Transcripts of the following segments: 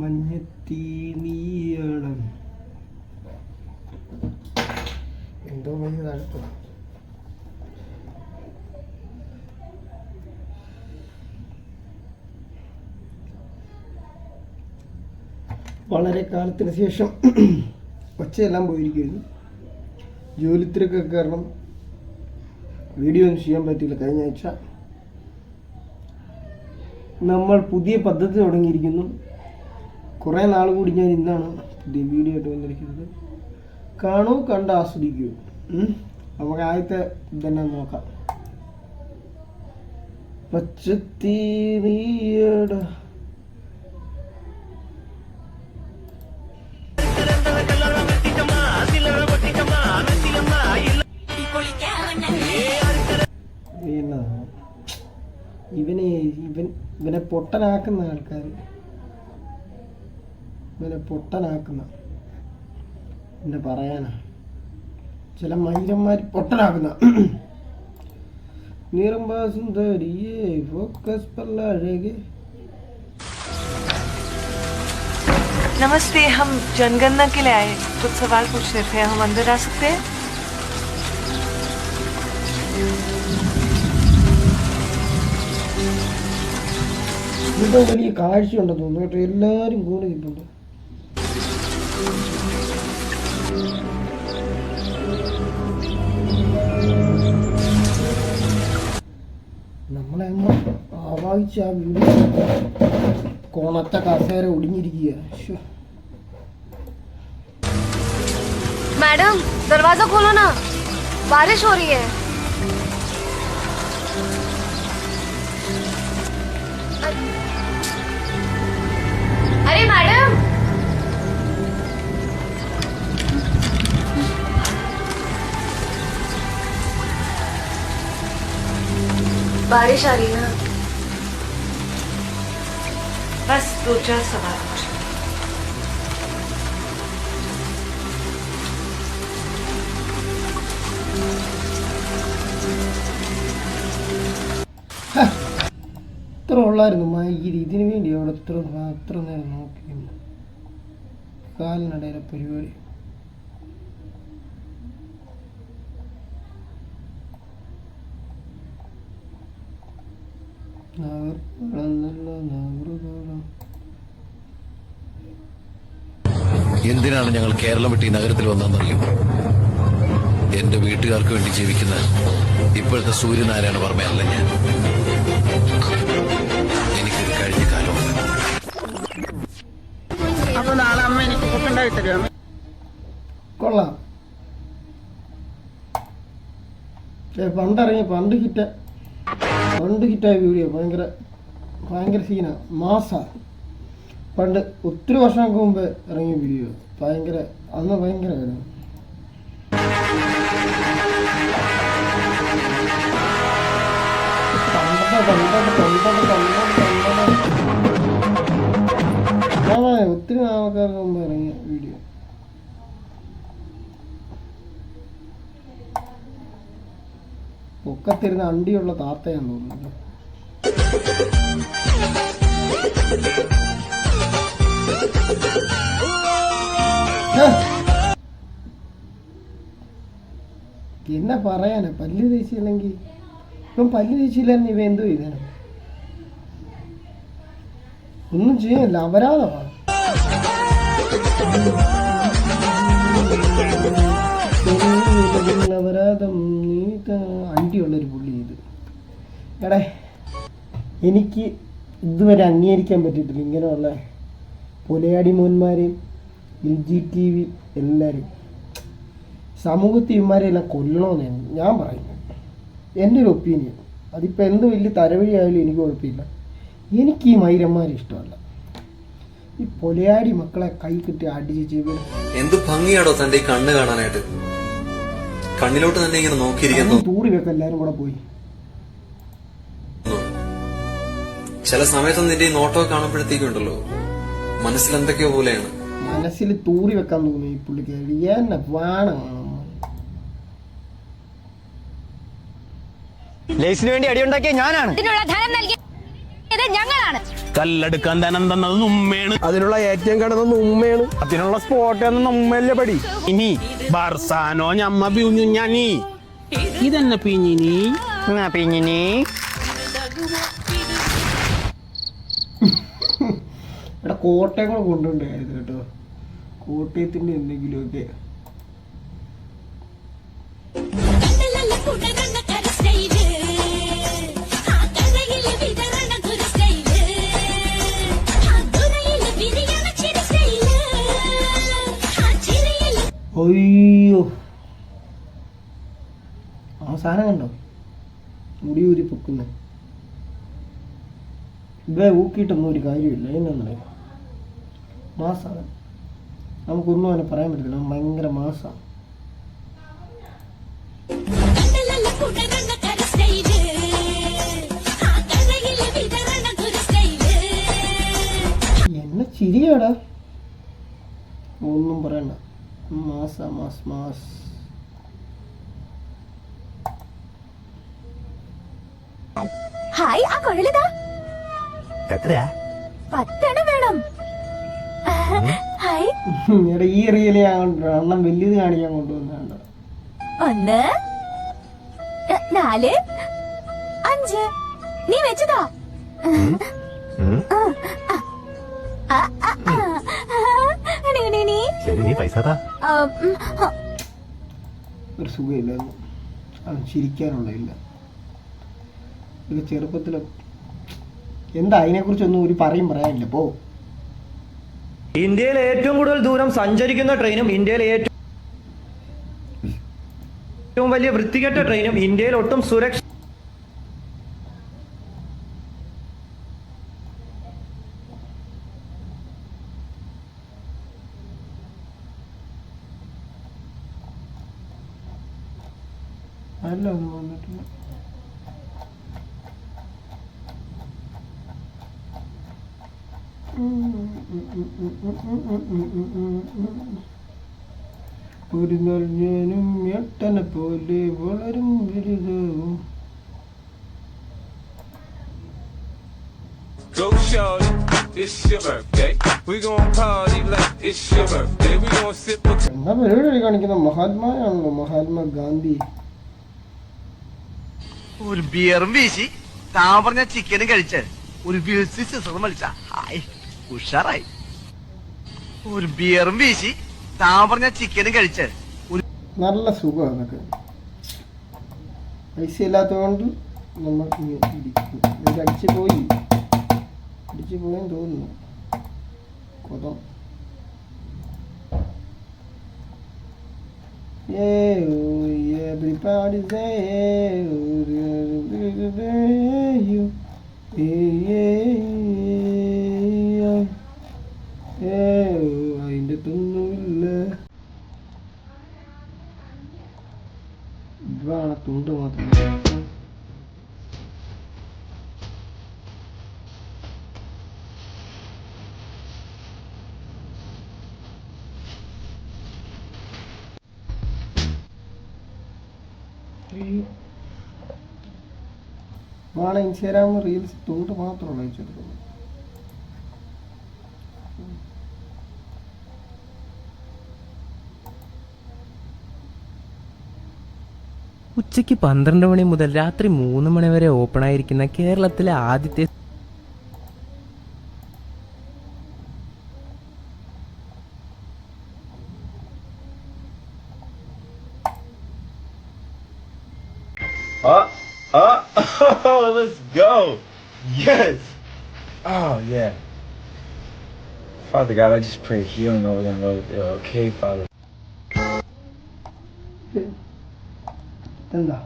മഞ്ഞത്തി നീയണം എന്തോ വലിയ തണുപ്പ് വളരെ കാലത്തിന് ശേഷം ഒച്ചയെല്ലാം പോയിരിക്കുന്നു. ജോലിത്തിരക്കൊക്കെ കാരണം വീഡിയോ ഒന്നും ചെയ്യാൻ പറ്റില്ല കഴിഞ്ഞ ആഴ്ച. നമ്മൾ പുതിയ പദ്ധതി തുടങ്ങിയിരിക്കുന്നു. കുറേ നാൾ കൂടി ഞാൻ ഇന്നാണ് പുതിയ വീഡിയോ ആയിട്ട് വന്നിരിക്കുന്നത്. കാണൂ കണ്ട് ആസ്വദിക്കൂ. നമുക്ക് ആദ്യത്തെ ഇതന്നെ നോക്കാം. പച്ചത്തി ഇവനെ ഇവൻ ഇവനെ പൊട്ടനാക്കുന്ന ആൾക്കാർ ഇവനെ പൊട്ടനാക്കുന്ന എന്താ പറയാനാ ചില മൈരന്മാർ പൊട്ടനാക്കുന്ന നീറമ്പാ സുന്ദരിയേ ഫോക്കസ് പല്ല അഴകെ नमस्ते हम जनगणना के लिए आए कुछ सवाल पूछने थे हम अंदर आ सकते हैं ഇവിടെ വലിയ കാഴ്ചയുണ്ടെന്ന് തോന്നുന്നു കേട്ടോ എല്ലാവരും കൂടി നിൽപ്പുണ്ട് നമ്മളെ അങ്ങ് ആവാഹിച്ച് ആ വീട് കോണത്തെ കസേര ഒടിഞ്ഞിരിക്കുക ശ്ശോ. मैडम दरवाजा खोलो ना बारिश हो रही है अरे मैडम बारिश आ रही है ना बस दो चार सवाल पूछने ഇത്ര ഉള്ളായിരുന്നു മൈഗിരി ഇതിനു വേണ്ടി അവിടെ ഇത്ര അത്ര നേരം നോക്കിയിരുന്നു കാലിനിടയിലെ പരിപാടി എന്തിനാണ് ഞങ്ങൾ കേരളം വിട്ട് ഈ നഗരത്തിൽ വന്നതെന്നറിയും? എന്റെ വീട്ടുകാർക്ക് വേണ്ടി ജീവിക്കുന്ന ഇപ്പോഴത്തെ സൂര്യനാരായണ വർമ്മയല്ല ഞാൻ. എനിക്കൊരു കഴിഞ്ഞ കാലമുണ്ട് കൊള്ളാം. പണ്ടിറങ്ങി പണ്ട് ഹിറ്റ് പണ്ട് ഹിറ്റായ വീഡിയോ ഭയങ്കര ഭയങ്കര സീന മാസ. പണ്ട് ഒത്തിരി വർഷങ്ങൾക്ക് മുമ്പ് ഇറങ്ങിയ വീഡിയോ ഭയങ്കര അന്ന് ഭയങ്കര ഒത്തിരി ആൾക്കാർക്ക് മുമ്പ് ഇറങ്ങിയ വീഡിയോ പൊക്കത്തിരുന്ന് അണ്ടിയുള്ള താത്തയാന്ന് തോന്നുന്നത്. എന്നാ പറയാനാ? പല്ല് തേച്ചില്ലെങ്കിൽ ഇപ്പം പല്ല് തേച്ചില്ലായിരുന്നു ഇവ എന്തോ ചെയ്തേനെ. ഒന്നും ചെയ്യാനില്ല അപരാധമാണ് അപരാധം നീ അണ്ടിയുള്ളൊരു പുള്ളി ഇത്. എടേ എനിക്ക് ഇതുവരെ അംഗീകരിക്കാൻ പറ്റിയിട്ടില്ല. ഇങ്ങനെയുള്ള പുലയാടി മോന്മാരെയും എൽ ജി ടി വി എല്ലാവരും സമൂഹത്തിൽ ഇവന്മാരെല്ലാം കൊല്ലണമെന്നാണ് ഞാൻ പറയുന്നത് എന്റെ ഒരു ഒപ്പീനിയൻ. അതിപ്പോൾ എന്ത് വലിയ തരവഴി ആയാലും എനിക്ക് കുഴപ്പമില്ല. എനിക്ക് ഈ മൈരന്മാരെ ഇഷ്ടമല്ല. ഈ പൊലയാടി മക്കളെ കൈ കിട്ടി അടിച്ച് ജീവിതം എന്ത് ഭംഗിയാണോ തന്റെ ഈ കണ്ണ് കാണാനായിട്ട്. കണ്ണിലോട്ട് തന്നെ ഇങ്ങനെ നോക്കിയിരിക്കുന്നു. തൂറി വെക്ക എല്ലാരും കൂടെ പോയി. ചില സമയത്ത് നിന്റെ ഈ നോട്ടമൊക്കെ കാണുമ്പോഴത്തേക്കുണ്ടല്ലോ മനസ്സിൽ എന്തൊക്കെയോ പോലെയാണ്. മനസ്സിൽ തൂറി വെക്കാൻ തോന്നി ഈ പുള്ളിക്കാരി എന്നെ വേണം. ലൈസിന് വേണ്ടി അടിയുണ്ടാക്കിയ ഞാനാണ്. ഇതിനുള്ള ധനം നൽകിയ തുടങ്ങിയത് ഞങ്ങളാണ്. കല്ലെടുക്കാൻ ധനം തന്നത് ഉമ്മയാണ്. അതിനുള്ള ഏറ്റവും കിടന്നത് ഉമ്മയാണ്. അതിനുള്ള സ്പോട്ട് എന്ന ഉമ്മയല്ലേ പടി. ഇനി ബർസാനോ ഞമ്മ പിഞ്ഞു ഞാനീ. ഇതെന്നെ പിഞ്ഞിനി പിഞ്ഞിനി എടാ കോട്ടയങ്ങൾ കൊണ്ടുണ്ടായിരുന്നു കേട്ടോ. കോട്ടയത്തിന്റെ എന്തെങ്കിലുമൊക്കെ. അയ്യോ. അവസാനം കണ്ടോ? മുടി ഊരി പൊക്കുന്ന. ഇവിടെ ഊക്കിയിട്ടൊന്നും ഒരു കാര്യമില്ല. എന്നാണ് മാസാണ്. നമുക്കൊന്നും പറയാൻ പറ്റില്ല ഭയങ്കര മാസാണ്. എന്നെ ചിരിയാടാ. ഒന്നും പറയണ്ട. മാസ mas mas. ഹായ് ആ കുഴലിതാ എത്രയാ? പത്തെണ്ണം വേണം. ഹായ് എടാ ഈ റിയൽ ഞാൻ കൊണ്ടുവരാം അണ്ണം വലിയത് കാണിക്കാൻ കൊണ്ടുവന്നാണ്ട ഒന്ന് ര- നാല് അഞ്ച്. നീ വെച്ചതാ. ആ, ആ, നീ, നീ. ആ, ഉം, ഹ. ഒരു സുഖമില്ലായിരുന്നു അവൻ ചിരിക്കാനുള്ളതില്ല ഒരു ചെറുപ്പത്തിൽ എന്താ അതിനെക്കുറിച്ചൊന്നും ഒരു പറയും പറയാനില്ല പോ ഇന്ത്യയിൽ ഏറ്റവും കൂടുതൽ ദൂരം സഞ്ചരിക്കുന്ന ട്രെയിനും ഇന്ത്യയിൽ ഏറ്റവും ഏറ്റവും വലിയ വൃത്തികെട്ട ട്രെയിനും ഇന്ത്യയിൽ ഒട്ടും സുരക്ഷ അല്ല ഒന്നും ഒരു നാൾ എട്ടനെ പോലെ വളരും വലുതാവും Go shorty, it's your birthday. We gon' party like it's your birthday. We gon' sip a എന്നാ പരിപാടി കാണിക്കുന്ന മഹാത്മായാണല്ലോ മഹാത്മാ ഗാന്ധി ഒരു ബിയറും വീശി താൻ പറഞ്ഞ ചിക്കനും കഴിച്ച് ഒരു വീഴ്ച സിസറും വലിച്ച. ഹായ് ഉഷാറായി. ഒരു ബിയറും വീശി താൻ പറഞ്ഞ ചിക്കനും കഴിച്ച് നല്ല സുഖം അതൊക്കെ പൈസ ഇല്ലാത്തതുകൊണ്ട് നമ്മൾ ഇരിക്കും അടിച്ചു പോയി. അടിച്ചു പോയെന്ന് തോന്നുന്നു. കൊതം. yeah, everybody say, yeah, oh, yeah, yeah, yeah, yeah, yeah, yeah, oh, അതിൻ്റെ തൊന്നുമില്ല ഇതാണ് തുണ്ട് മാത്രം വേണം ഇൻസ്റ്റാഗ്രാം റീൽസ് തുണ്ട് മാത്രമാണ് അയച്ചെടുക്കുന്നത് ഉച്ചയ്ക്ക് പന്ത്രണ്ട് മണി മുതൽ രാത്രി മൂന്ന് മണി വരെ ഓപ്പൺ ആയിരിക്കുന്ന കേരളത്തിലെ ആദ്യത്തെ let's go. Yes. Oh, yeah. Father God, I just pray healing over them, Lord. They're okay, Father. എന്താ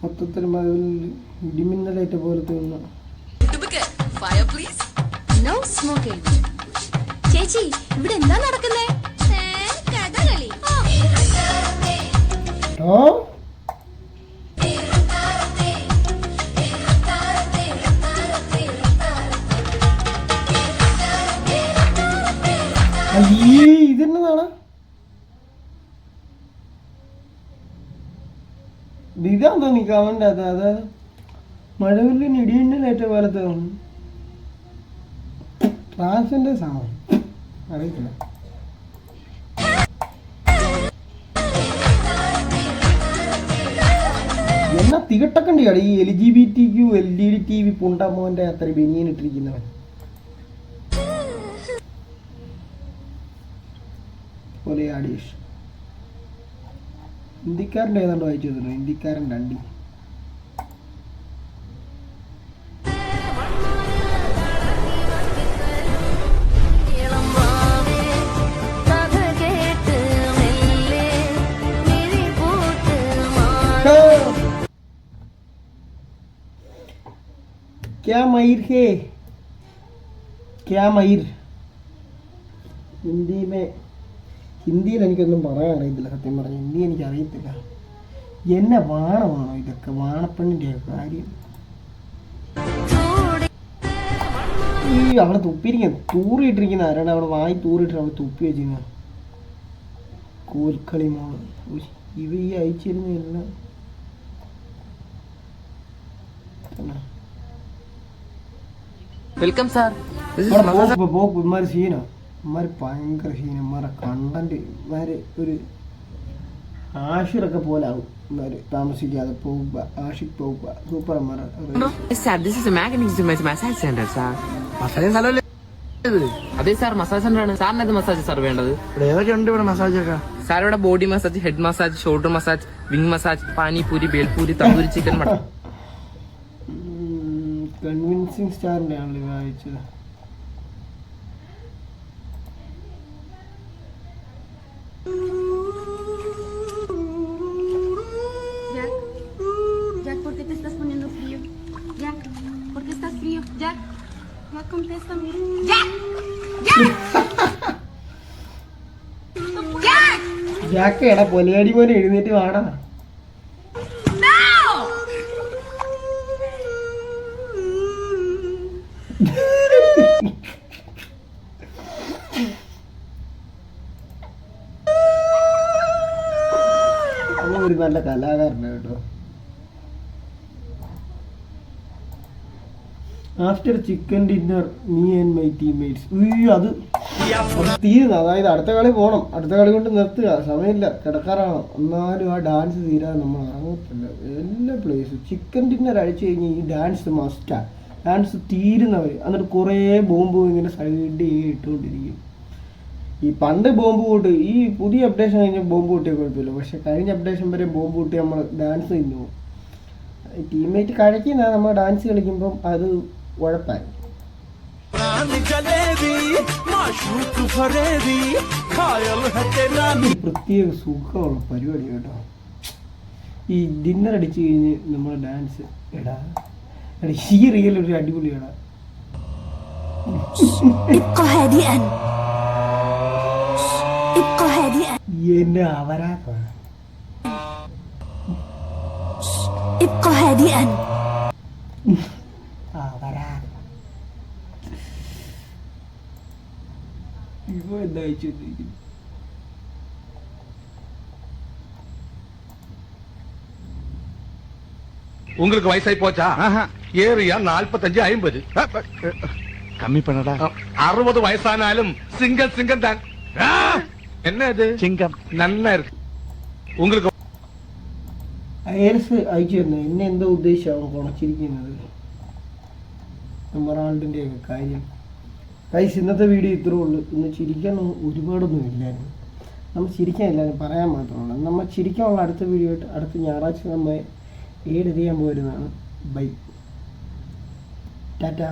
മൊത്തത്തിൽ മതിൽ ഇടിമിന്നലേറ്റ പോലത്തെ ഒന്ന് നോ സ്മോക്കിംഗ് ചേച്ചി ഇവിടെ എന്താ നടക്കുന്നേ കഥകളി ഓ ഇതെന്നതാണ് ഇതാ തോന്നി കമന്റ് അത് അത് മഴവില്ലിന് ഇടിയണ്ണിലേറ്റ കാലത്ത് ട്രാൻസ്ജെൻഡേഴ്സ് ആണോ അറിയത്തില്ല. എന്നാ തികട്ടക്കണ്ടിയാണ് ഈ L G B T Q L D T V പുണ്ടമോന്റെ അത്ര ബനിയൻ ഇട്ടിരിക്കുന്നവൻ പോലെ ആടീഷ് ഹിന്ദിക്കാരൻ്റെ ഏതാണ്ട് വായിച്ചു തന്നു ഹിന്ദിക്കാരൻ രണ്ടി क्या मयूर है क्या मयूर ഹിന്ദി മേ ഹിന്ദിയിൽ എനിക്കൊന്നും പറയാൻ അറിയത്തില്ല സത്യം പറഞ്ഞു. ഹിന്ദി എനിക്ക് അറിയത്തില്ല. എന്നെ വാണമാണോ ഇതൊക്കെ? വാണപ്പെണ്ണിന്റെ കാര്യം. ഈ അവളെ തുപ്പിയിരിക്കുന്നു. തൂറിയിട്ടിരിക്കുന്ന ആരാണ് അവിടെ വായി തൂറിയിട്ട് അവിടെ തുപ്പി വെച്ചിരുന്ന കോൽക്കളി മോൾ. ഇവ ഈ അയച്ചിരുന്ന എല്ലാം. Welcome sir. ഇവിടെ ഇമാര് ഭയങ്കര ഹീനന്മാരെ കണ്ടന്റ് ഇമാര് ഒരു ആഷിറൊക്കെ പോലെ ആവും. ഇമാര് താമസിക്കാതെ പോകുക ആഷിക് പോകുക സൂപ്പർ അമ്മമാരെ sir this is magnetic massage centre sir massage സ്ഥലമല്ലേ അതെ സാർ മസാജ് സെന്റർ ആണ്. സാറിന് ഏത് മസാജ് സാർ വേണ്ടത്? ഇവിടെ മസാജ് ഒക്കെ? സാർ ഇവിടെ body massage head massage shoulder massage wing massage panipuri bhelpuri tandoori chicken mutton convincing സ്റ്റാറിന്റെ ആണല്ലോ വായിച്ചത് ജാക്ക് എടാ മോനെ എഴുന്നേറ്റ് വാടാ. ഒരു നല്ല കലാകാരനാണ് കേട്ടോ. After chicken dinner me and my teammates ഉയ്യോ അത് തീരുന്നു. അതായത് അടുത്ത കളി പോകണം അടുത്ത കളി കൊണ്ട് നിർത്തുക. സമയമില്ല. കിടക്കാറാണ്? എന്നാലും ആ ഡാൻസ് തീരാൻ നമ്മൾ ഇറങ്ങത്തില്ല. എല്ലാ പ്ലേസും ചിക്കൻ ഡിന്നർ അഴിച്ചു കഴിഞ്ഞാൽ ഈ ഡാൻസ് മസ്റ്റാണ് ഡാൻസ് തീരുന്നവർ എന്നിട്ട് കുറേ ബോംബ് ഇങ്ങനെ സൈഡിൽ ഇട്ടുകൊണ്ടിരിക്കും. ഈ പണ്ട് ബോംബ് കൂട്ട് ഈ പുതിയ അപ്ഡേഷൻ കഴിഞ്ഞ ബോംബ് കൂട്ടിയ കുഴപ്പമില്ല. പക്ഷെ കഴിഞ്ഞ അപ്ഡേഷൻ വരെ ബോംബ് കൂട്ടി നമ്മൾ ഡാൻസ് ചെയ്യുന്നു ടീംമേറ്റ് കഴിക്കുന്ന നമ്മൾ ഡാൻസ് കളിക്കുമ്പം അത് ഉഴപ്പായി ഒരു പ്രത്യേക സുഖമുള്ള പരിപാടി കേട്ടോ ഈ ഡിന്നർ അടിച്ചു കഴിഞ്ഞ് നമ്മൾ ഡാൻസ് എടാ എടാ ഈ റിയൽ ഒരു അടിപൊളിയാടാ ابقى هادئا ابقى هادئا എന്നെ അവരാക്കാ ابقى هادئا ഇപ്പോൾ എന്താ വെച്ചിരിക്കുന്നു உங்களுக்கு வயசாயி போச்சா ஏரியா நாற்பத்தஞ்சு ஐம்பது கம்மி பண்ணடா அறுபது வயசானாலும் சிங்கம் சிங்கம் தான் என்ன இது சிங்கம் நல்லா இருக்கு உங்களுக்கு അയൽസ് என்ன തന്നെ എന്നെ എന്താ ഉദ്ദേശിച്ചാവും കുണച്ചിരിക്കുന്നത് മൊറാൾഡിന്റെയൊക്കെ കാര്യം കൈസ് ഇന്നത്തെ വീഡിയോ ഇത്രേ ഉള്ളൂ. ഇന്ന് ചിരിക്കാൻ ഒരുപാടൊന്നും ഇല്ലായിരുന്നു. നമ്മൾ ചിരിക്കാനില്ലായിരുന്നു പറയാൻ മാത്രമാണ് നമ്മൾ ചിരിക്കാനുള്ള അടുത്ത വീഡിയോ ആയിട്ട് അടുത്ത ഞായറാഴ്ച നമ്മൾ ഏഡ് ചെയ്യാൻ പോരുന്നതാണ്. ബൈ ടാറ്റ